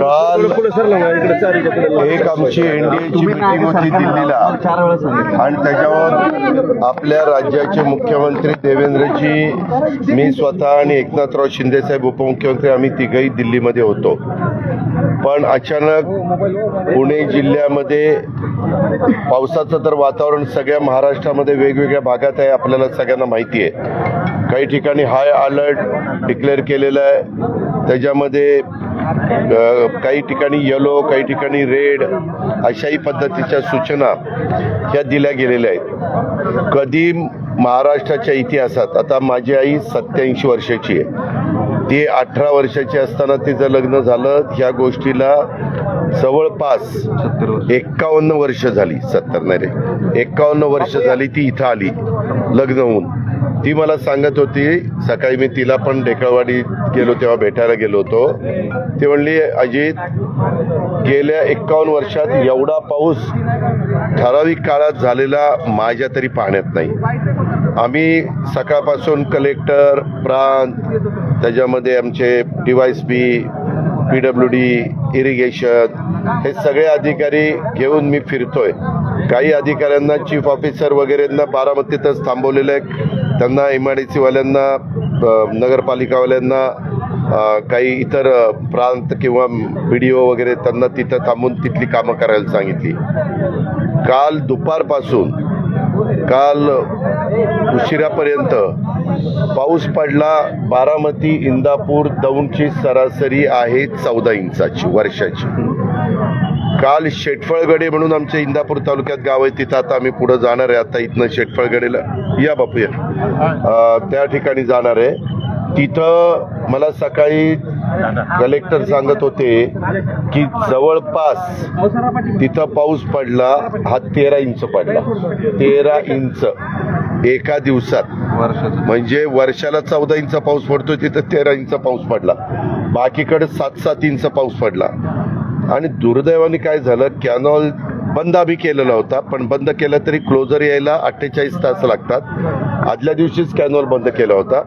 काल एक आमची एनडीएची मिटिंग होती दिल्लीला. आणि त्याच्यावर आपल्या राज्याचे मुख्यमंत्री देवेंद्रजी मी स्वतः आणि एकनाथराव शिंदेसाहेब उपमुख्यमंत्री आम्ही तिघही दिल्लीमध्ये होतो. पण अचानक पुणे जिल्ह्यामध्ये पावसाचं तर वातावरण सगळ्या महाराष्ट्रामध्ये वेगवेगळ्या भागात आहे आपल्याला सगळ्यांना माहिती आहे. काही ठिकाणी हाय अलर्ट डिक्लेअर केलेलं आहे. त्याच्यामध्ये काही ठिकाणी येलो काही ठिकाणी रेड अशाही पद्धतीच्या सूचना ह्या दिल्या गेलेल्या आहेत. कधी महाराष्ट्राच्या इतिहासात आता माझी आई सत्याऐंशी वर्षाची आहे. ती अठरा वर्षाची असताना तिचं लग्न झालं. ह्या गोष्टीला जवळपास एक्कावन्न वर्ष झाली. सत्तर नाही रे एक्कावन्न वर्ष झाली ती इथं आली लग्न होऊन. ती मला सांगत होती सकाळी मी तिला पण ढेकळवाडीत गेलो तेव्हा भेटायला गेलो होतो. ती म्हणली अजित गेल्या एक्कावन्न वर्षात एवढा पाऊस ठराविक काळात झालेला माझ्या तरी पाहण्यात नाही. आम्ही सकाळपासून कलेक्टर प्रांत त्याच्यामध्ये आमचे D Y S P P W D irrigation हे सगळे अधिकारी घेऊन मी फिरतोय. काही अधिकाऱ्यांना चीफ ऑफिसर वगैरेंना बारामतीतच थांबवलेलं आहे. त्यांना एम आय डी सीवाल्यांना नगरपालिकावाल्यांना काही इतर प्रांत किंवा बी डी ओ वगैरे त्यांना तिथं थांबून तिथली कामं करायला सांगितली. काल दुपारपासून काल उशिरापर्यंत पाऊस पडला बारामती इंदापूर दौंडची सरासरी आहे चौदा इंचाची वर्षाची. काल शेटफळगडे म्हणून आमच्या इंदापूर तालुक्यात गाव आहे. तिथं आता आम्ही पुढे जाणार आहे. आता इथनं शेटफळगडेला या बापू या. त्या ठिकाणी जाणार आहे. तिथं मला सकाळी कलेक्टर सांगत होते की जवळपास तिथं पाऊस पडला हा तेरा इंच पडला. तेरा इंच एका दिवसात. म्हणजे वर्षाला चौदा इंच पाऊस पडतोय तिथं तेरा इंच पाऊस पडला. बाकीकडे सात सात इंच पाऊस पडला. आणि दुर्दैवाने काय झालं कॅनॉल बंद आम्ही केलेला होता पण बंद केलं तरी क्लोजर यायला अठ्ठेचाळीस तास लागतात. आदल्या दिवशीच कॅनॉल बंद केला होता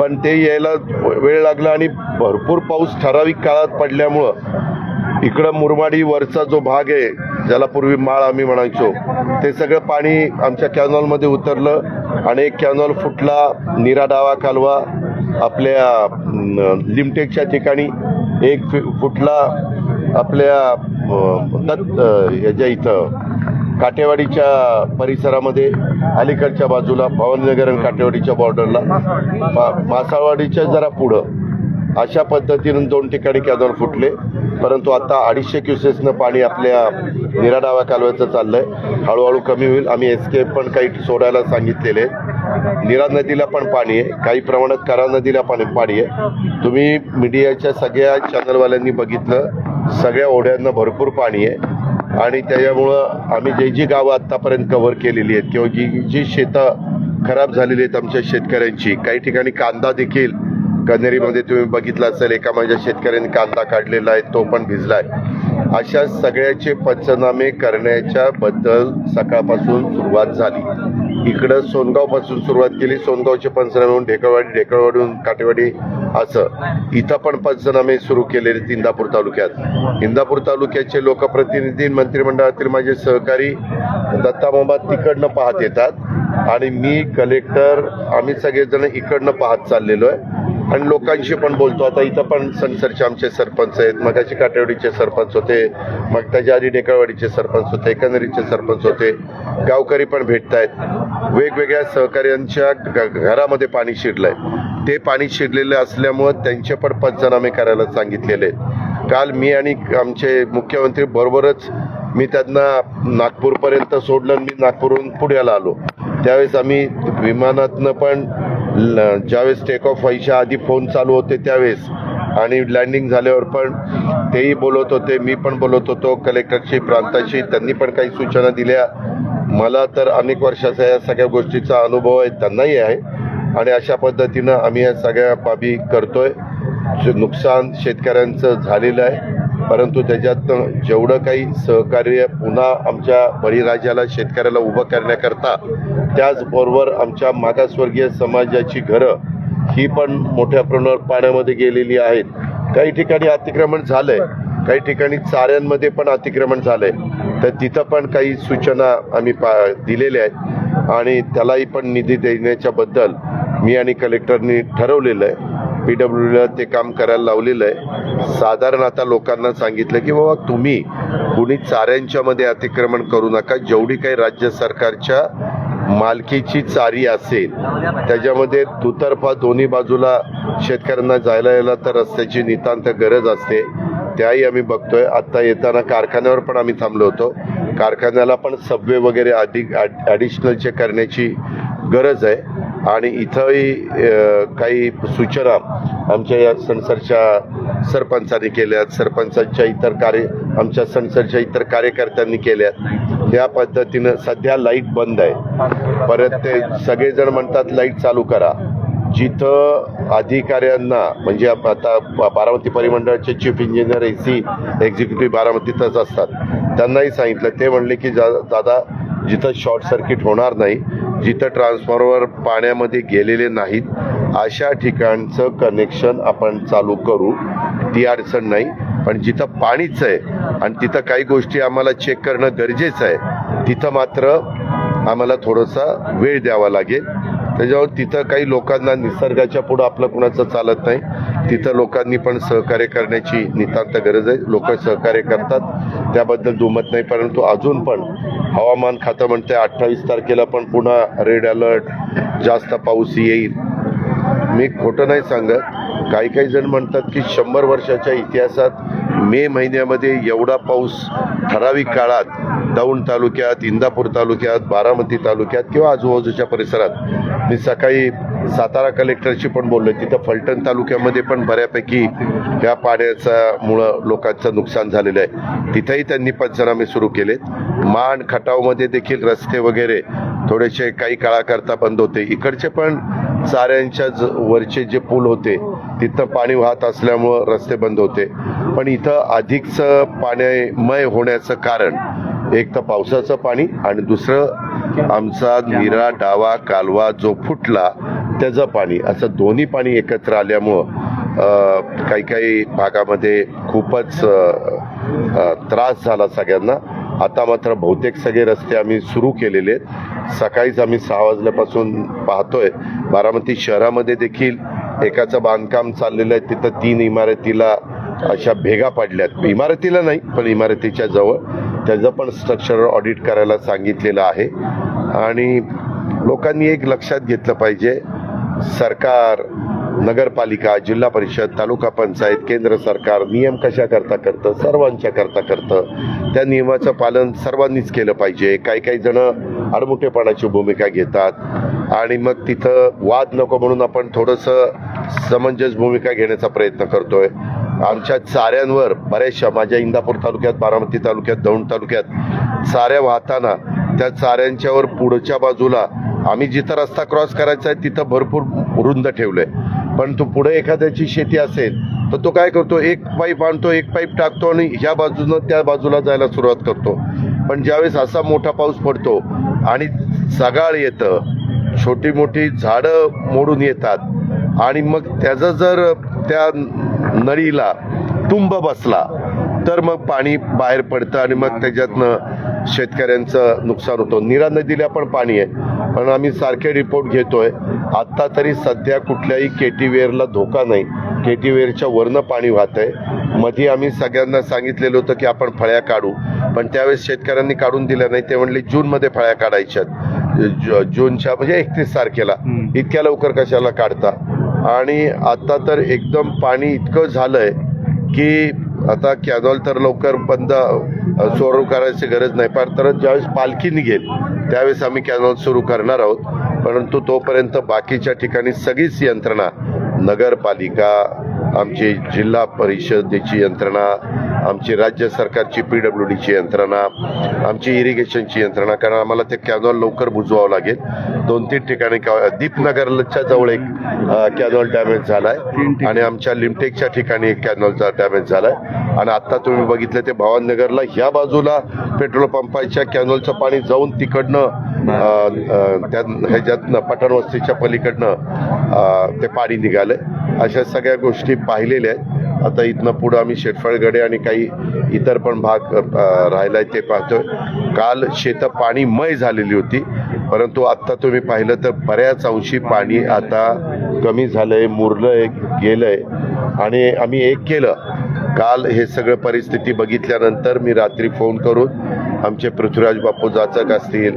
पण ते यायला वेळ लागला आणि भरपूर पाऊस ठराविक काळात पडल्यामुळं इकडं मुरमाडी वरचा जो भाग आहे ज्याला पूर्वी माळ आम्ही म्हणायचो ते सगळं पाणी आमच्या कॅनॉलमध्ये उतरलं आणि एक कॅनॉल फुटला निरा डावा कालवा आपल्या लिमटेकच्या ठिकाणी एक फि- फुटला आपल्या दत्त याच्या इथं काटेवाडीच्या परिसरामध्ये अलीकडच्या बाजूला भवानीनगर आणि काटेवाडीच्या बॉर्डरला मा मासाळवाडीच्या जरा पुढं अशा पद्धतीनं दोन ठिकाणी कॅनॉल फुटले. परंतु आता अडीचशे क्युसेसनं पाणी आपल्या निराडावा कालव्याचं चाललंय. हळूहळू कमी होईल. आम्ही एस के पण काही सोडायला सांगितलेले आहेत. निरा नदीला पण पाणी आहे. काही प्रमाणात करा नदीला पण पाणी आहे. तुम्ही मीडियाच्या सगळ्या चॅनलवाल्यांनी बघितलं. सगळ्या ओढ्यांना भरपूर पाणी आहे. आणि त्याच्यामुळं आम्ही जे जी गावं आत्तापर्यंत कव्हर केलेली आहेत किंवा जी जी शेतं खराब झालेली आहेत आमच्या शेतकऱ्यांची काही ठिकाणी कांदा देखील कन्हेरीमध्ये तुम्ही बघितलं असेल एका माझ्या शेतकऱ्यांनी कांदा काढलेला आहे तो पण भिजलाय. अशा सगळ्याचे पंचनामे करण्याच्या बद्दल सकाळपासून सुरुवात झाली. इकडं सोनगावपासून सुरुवात केली सोनगावचे पंचनामे होऊन ढेकळवाडी ढेकळवाडीहून काटेवाडी असं. इथं पण पंचनामे सुरू केलेले इंदापूर तालुक्यात. इंदापूर तालुक्याचे लोकप्रतिनिधी मंत्रिमंडळातील माझे सहकारी दत्तामामा तिकडनं पाहत येतात. आणि मी कलेक्टर आम्ही सगळेजण इकडनं पाहत चाललेलो आहे. आणि लोकांशी पण बोलतो. आता इथं पण सनसरचे आमचे सरपंच आहेत. मगाशी काटेवाडीचे सरपंच होते. मग त्याच्या आधी डेकळवाडीचे सरपंच होते. एकंदरीचे सरपंच होते. गावकरी पण भेटत आहेत वेगवेगळ्या सहकार्यांच्या घ- घरामध्ये पाणी शिरलंय. ते पाणी शिरलेलं असल्यामुळं त्यांचे पण पंचनामे करायला सांगितलेले आहेत. काल मी आणि आमचे मुख्यमंत्री बरोबरच मी त्यांना नागपूरपर्यंत सोडलं मी नागपूरहून पुण्याला आलो. त्यावेळेस आम्ही विमानातनं पण ज्यावेळेस टेक ऑफ व्हायच्या आधी फोन चालू होते त्यावेळेस. आणि लँडिंग झाल्यावर पण तेही बोलत होते मी पण बोलत होतो कलेक्टरशी प्रांताशी. त्यांनी पण काही सूचना दिल्या. मला तर अनेक वर्षाचा या सगळ्या गोष्टीचा अनुभव आहे त्यांनाही आहे. आणि अशा पद्धतीनं आम्ही या सगळ्या बाबी करतोय. जे नुकसान शेतकऱ्यांचं झालेलं आहे. परंतु त्याच्यातनं जेवढं काही सहकार्य पुन्हा आमच्या बळीराजाला शेतकऱ्याला उभं करण्याकरता त्याचबरोबर आमच्या मागासवर्गीय समाजाची घरं ही पण मोठ्या प्रमाणावर पाण्यामध्ये गेलेली आहेत. काही ठिकाणी अतिक्रमण झालंय काही ठिकाणी चाऱ्यांमध्ये पण अतिक्रमण झालंय. तर तिथं पण काही सूचना आम्ही पा दिलेल्या आहेत आणि त्यालाही पण निधी देण्याच्याबद्दल मी आणि कलेक्टरनी ठरवलेलं आहे. पी डब्ल्यूला ते काम करायला लावलेलं आहे साधारण आता लोकांना सांगितलं की बाबा तुम्ही कुणी चाऱ्यांच्यामध्ये अतिक्रमण करू नका. जेवढी काही राज्य सरकारच्या मालकीची चारी असेल त्याच्यामध्ये दुतर्फा दोन्ही बाजूला शेतकऱ्यांना जायला यायला तर रस्त्याची नितांत गरज असते. त्याही आम्ही बघतोय. आत्ता येताना कारखान्यावर पण आम्ही थांबलो होतो. कारखान्याला पण सबवे वगैरे अधिक ॲडिशनलचे करण्याची गरज आहे. आणि इथंही काही सूचना आमच्या या सणसरच्या सरपंचांनी केल्यात सरपंचांच्या इतर कार्य आमच्या सणसरच्या इतर कार्यकर्त्यांनी केल्यात त्या पद्धतीनं सध्या लाइट बंद आहे. परत ते सगळेजण म्हणतात लाइट चालू करा. जिथं अधिकाऱ्यांना म्हणजे आता Baramati परिमंडळाचे chief engineer A C executive बारामतीतच असतात. त्यांनाही सांगितलं. ते म्हणले की जा दादा जिथं शॉर्ट सर्किट होणार नाही जिथं ट्रान्सफॉर्मर पाण्यामध्ये गेलेले नाहीत अशा ठिकाणचं कनेक्शन आपण चालू करू. ती अडचण नाही. पण जिथं पाणीच आहे आणि तिथं काही गोष्टी आम्हाला चेक करणं गरजेचं आहे तिथं मात्र आम्हाला थोडासा वेळ द्यावा लागेल. त्याच्यावर तिथं काही लोकांना निसर्गाच्या पुढं आपलं कुणाचं चालत नाही. तिथं लोकांनी पण सहकार्य करण्याची नितांत गरज आहे. लोक सहकार्य करतात. त्याबद्दल दुमत नाही. परंतु अजून पण हवामान खातं म्हणते अठ्ठावीस तारखेला पण पुन्हा रेड अलर्ट जास्त पाऊस येईल. मी खोटं नाही सांगत. काही काही जण म्हणतात की शंभर वर्षाच्या इतिहासात मे महिन्यामध्ये एवढा पाऊस ठराविक काळात दौंड तालुक्यात इंदापूर तालुक्यात बारामती तालुक्यात किंवा आजूबाजूच्या परिसरात. मी सकाळी सातारा कलेक्टरशी पण बोललो तिथं फलटण तालुक्यामध्ये पण बऱ्यापैकी या पाण्याचा मुळं लोकांचं नुकसान झालेलं आहे. तिथेही त्यांनी पंचनामे सुरू केलेत. मान खटावमध्ये देखील रस्ते वगैरे थोडेसे काही काळाकरता बंद होते. इकडचे पण चाऱ्यांच्या ज- वरचे जे पूल होते तिथं पाणी वाहत असल्यामुळं रस्ते बंद होते. पण इथं अधिकचं पाण्यामय होण्याचं कारण एक तर पावसाचं पाणी आणि दुसरं आमचा निरा डावा कालवा जो फुटला त्याचं पाणी. असं दोन्ही पाणी एकत्र आल्यामुळं काही काही भागामध्ये खूपच त्रास झाला सगळ्यांना. आता मात्र बहुतेक सगळे रस्ते आम्ही सुरू केलेले आहेत. सकाळीच आम्ही सहा वाजल्यापासून पाहतोय. बारामती शहरामध्ये देखील एकाचं बांधकाम चाललेलं आहे तिथं तीन इमारतीला अशा भेगा पडल्यात. इमारतीला नाही पण इमारतीच्या जवळ. त्याचं पण स्ट्रक्चर ऑडिट करायला सांगितलेलं आहे. आणि लोकांनी एक लक्षात घेतलं पाहिजे सरकार नगरपालिका जिल्हा परिषद तालुका पंचायत केंद्र सरकार नियम कशा करता करतं सर्वांच्या करता करतं त्या नियमाचं पालन सर्वांनीच केलं पाहिजे. काही काही जण आडमुठेपणाची भूमिका घेतात आणि मग तिथं वाद नको म्हणून आपण थोडंसं समंजस भूमिका घेण्याचा प्रयत्न करतोय. आमच्या चाऱ्यांवर बऱ्याचशा माझ्या इंदापूर तालुक्यात बारामती तालुक्यात दौंड तालुक्यात चाऱ्या वाहताना त्या चाऱ्यांच्यावर पुढच्या बाजूला आम्ही जिथं रस्ता क्रॉस करायचा आहे तिथं भरपूर रुंद ठेवलंय. पण तो पुढे एखाद्याची शेती असेल तर तो काय करतो? एक पाईप आणतो एक पाईप टाकतो आणि ह्या बाजूनं त्या बाजूला जायला सुरुवात करतो. पण ज्यावेळेस असा मोठा पाऊस पडतो आणि सगाळ येतं छोटी मोठी झाडं मोडून येतात. आणि मग त्याचं जर त्या नळीला तुंब बसला तर मग पाणी बाहेर पडतं आणि मग त्याच्यातनं शेतकऱ्यांचं नुकसान होतं. निरा नदीला पण पाणी आहे. पण आम्ही सारखे रिपोर्ट घेतोय. आत्ता तरी सध्या कुठल्याही केटीवेअरला धोका नाही. केटीवेअरच्या वरनं पाणी वाहत आहे मध्ये आम्ही सगळ्यांना सांगितलेलं होतं की आपण फळ्या काढू. पण त्यावेळेस शेतकऱ्यांनी काढून दिल्या नाही. ते म्हणले जूनमध्ये फळ्या काढायच्यात. जूनच्या म्हणजे एकतीस तारखेला. इतक्या लवकर कशाला काढता? आणि आता तर एकदम पाणी इतकं झालंय की आता कॅनॉल तर लवकर बंद सुरू करायची गरज नाही. पण तर ज्यावेळेस पालखी निघेल त्यावेळेस आम्ही कॅनॉल सुरू करणार आहोत. परंतु तोपर्यंत बाकीच्या ठिकाणी सगळीच यंत्रणा नगरपालिका आमची जिल्हा परिषदेची यंत्रणा आमची राज्य सरकारची पी डब्ल्यू डीची यंत्रणा आमची इरिगेशनची यंत्रणा कारण आम्हाला ते कॅनॉल लवकर बुजवावं लागेल. दोन तीन ठिकाणी दीपनगरच्या जवळ एक कॅनॉल डॅमेज झालाय आणि आमच्या लिमटेकच्या ठिकाणी एक कॅनॉलचा डॅमेज झालाय. आणि आता तुम्ही बघितलं ते भवाननगरला ह्या बाजूला पेट्रोल पंपाच्या कॅनॉलचं पाणी जाऊन तिकडनं त्या ह्याच्यातनं पठाणवस्तीच्या पलीकडनं ते पाणी निघालंय. अशा सगळ्या गोष्टी पाहिलेल्या आहेत. आता इथनं पुढं आम्ही शेटफळगडे आणि काही इतर पण भाग राहिला आहे ते पाहतोय. काल शेतं पाणीमय झालेली होती परंतु आत्ता तुम्ही पाहिलं तर बऱ्याच अंशी पाणी आता कमी झालं आहे मुरलं आहे गेलं आहे आणि आम्ही एक केलं. काल हे सगळं परिस्थिती बघितल्यानंतर मी रात्री फोन करून आमचे पृथ्वीराज बापू जाचक असतील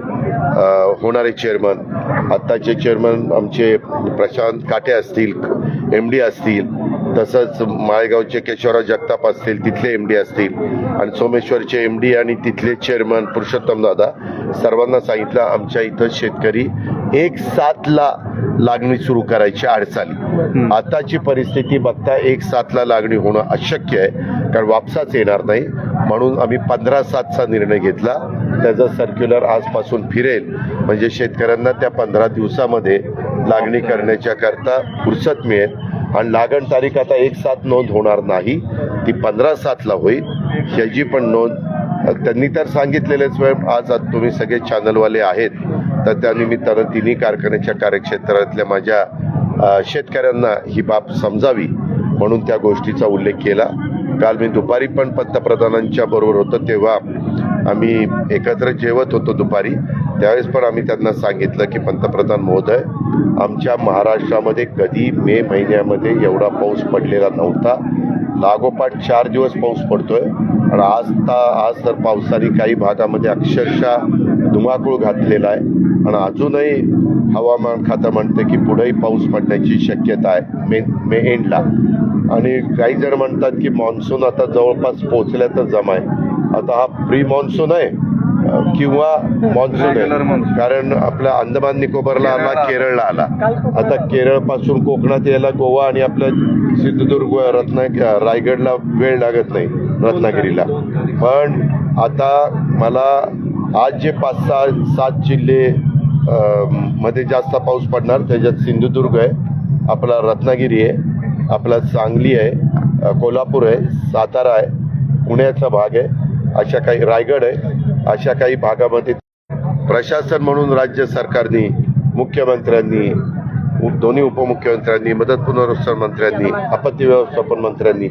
होणारे चेअरमन आत्ताचे चेअरमन आमचे प्रशांत काटे असतील एम डी असतील तसंच माळेगावचे केशवराव जगताप असतील तिथले एम डी असतील. आणि सोमेश्वरचे एम डी आणि तिथले चेअरमन पुरुषोत्तम दादा सर्वांना सांगितलं आमच्या इथं शेतकरी एक सातला लागणी सुरू करायची अडचाली आताची परिस्थिती बघता एक सातला लागणी होणं अशक्य आहे कारण वापसाच येणार नाही. म्हणून आम्ही पंधरा सातचा निर्णय घेतला. त्याचा सर्क्युलर आजपासून फिरेल. म्हणजे शेतकऱ्यांना त्या पंधरा दिवसामध्ये लागणी करण्याच्या करता फुरसत मिळेल. आणि लागण तारीख आता एक सात नोंद होणार नाही. ती पंधरा सातला होईल. ह्याची पण नोंद त्यांनी तर सांगितलेलेच वेळ आज आज तुम्ही सगळे चॅनलवाले आहेत. तर त्यानिमित्तानं तिन्ही कारखान्याच्या कार्यक्षेत्रातल्या माझ्या शेतकऱ्यांना ही बाब समजावी म्हणून त्या गोष्टीचा उल्लेख केला. काल मी दुपारी पण पंतप्रधानांच्या बरोबर होतो तेव्हा आम्ही एकत्र जेवत होतो दुपारी. त्यावेळेस पण आम्ही त्यांना सांगितलं की पंतप्रधान महोदय आमच्या महाराष्ट्रामध्ये कधी मे महिन्यामध्ये एवढा पाऊस पडलेला नव्हता. लागोपाठ चार दिवस पाऊस पडतोय. आणि आज ता आज तर पावसाने काही भागामध्ये अक्षरशः धुमाकूळ घातलेला आहे. आणि अजूनही हवामान खातं म्हणते की पुढेही पाऊस पडण्याची शक्यता आहे मे मे एंडला आणि काही जण म्हणतात की मान्सून आता जवळपास पोहोचल्याचं जमाय आता हा प्री मान्सून आहे किंवा मान्सून आहे. कारण आपल्या अंदमान निकोबारला आला केरळला आला. आता केरळपासून कोकणात यायला गोवा आणि आपलं सिंधुदुर्ग रत्ना रायगडला वेळ लागत नाही रत्नागिरीला. पण आता मला आज जे पाच सहा सात जिल्हे मध्ये जास्त पाऊस पडणार त्याच्यात सिंधुदुर्ग आहे आपला रत्नागिरी आहे आपला सांगली आहे कोल्हापूर आहे सातारा आहे पुण्याचा भाग आहे अशा काही रायगड आहे अशा काही भागामध्ये प्रशासन म्हणून राज्य सरकारने मुख्यमंत्र्यांनी दोन्ही उपमुख्यमंत्र्यांनी मदत पुनर्वसन मंत्र्यांनी आपत्ती व्यवस्थापन मंत्र्यांनी